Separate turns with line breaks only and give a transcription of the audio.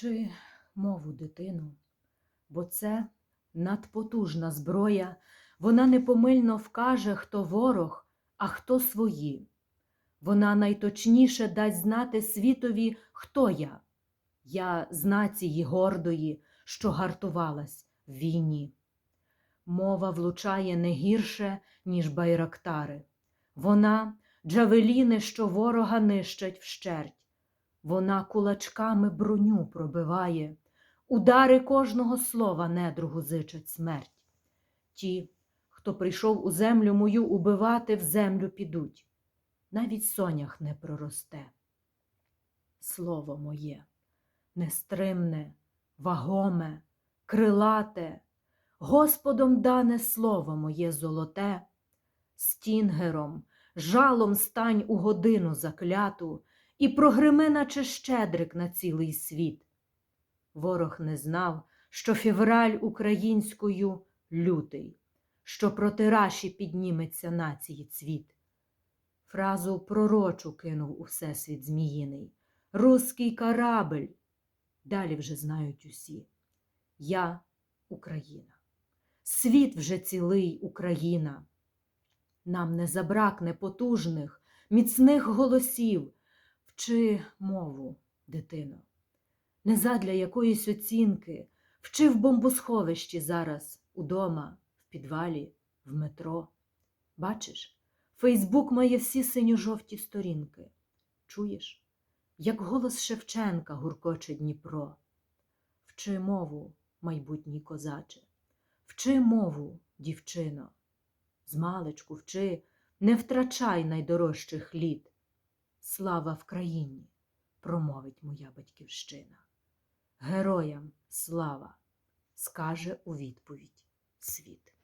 Вчи мову дитину, бо це надпотужна зброя, вона непомильно вкаже, хто ворог, а хто свої. Вона найточніше дасть знати світові, хто я. Я з нації гордої, що гартувалась в війні. Мова влучає не гірше, ніж байрактари. Вона джавеліни, що ворога нищать вщерть. Вона кулачками броню пробиває, удари кожного слова недругу зичать смерть. Ті, хто прийшов у землю мою убивати, в землю підуть, навіть сонях не проросте. Слово моє, нестримне, вагоме, крилате, Господом дане слово моє золоте, стінгером, жалом стань у годину закляту, і прогрими, наче щедрик на цілий світ. Ворог не знав, що февраль українською лютий, що проти раші підніметься нації цвіт. Фразу пророчу кинув у всесвіт зміїний. Руський карабель. Далі вже знають усі. Я Україна. Світ вже цілий Україна. Нам не забракне потужних, міцних голосів. Вчи мову, дитино, не задля якоїсь оцінки, вчи в бомбосховищі зараз, удома, в підвалі, в метро. Бачиш, Фейсбук має всі синьо-жовті сторінки. Чуєш, як голос Шевченка гуркоче Дніпро. Вчи мову, майбутній козаче, вчи мову, дівчино. Змалечку вчи, не втрачай найдорожчих літ. Слава в країні, промовить моя батьківщина. Героям слава, скаже у відповідь світ.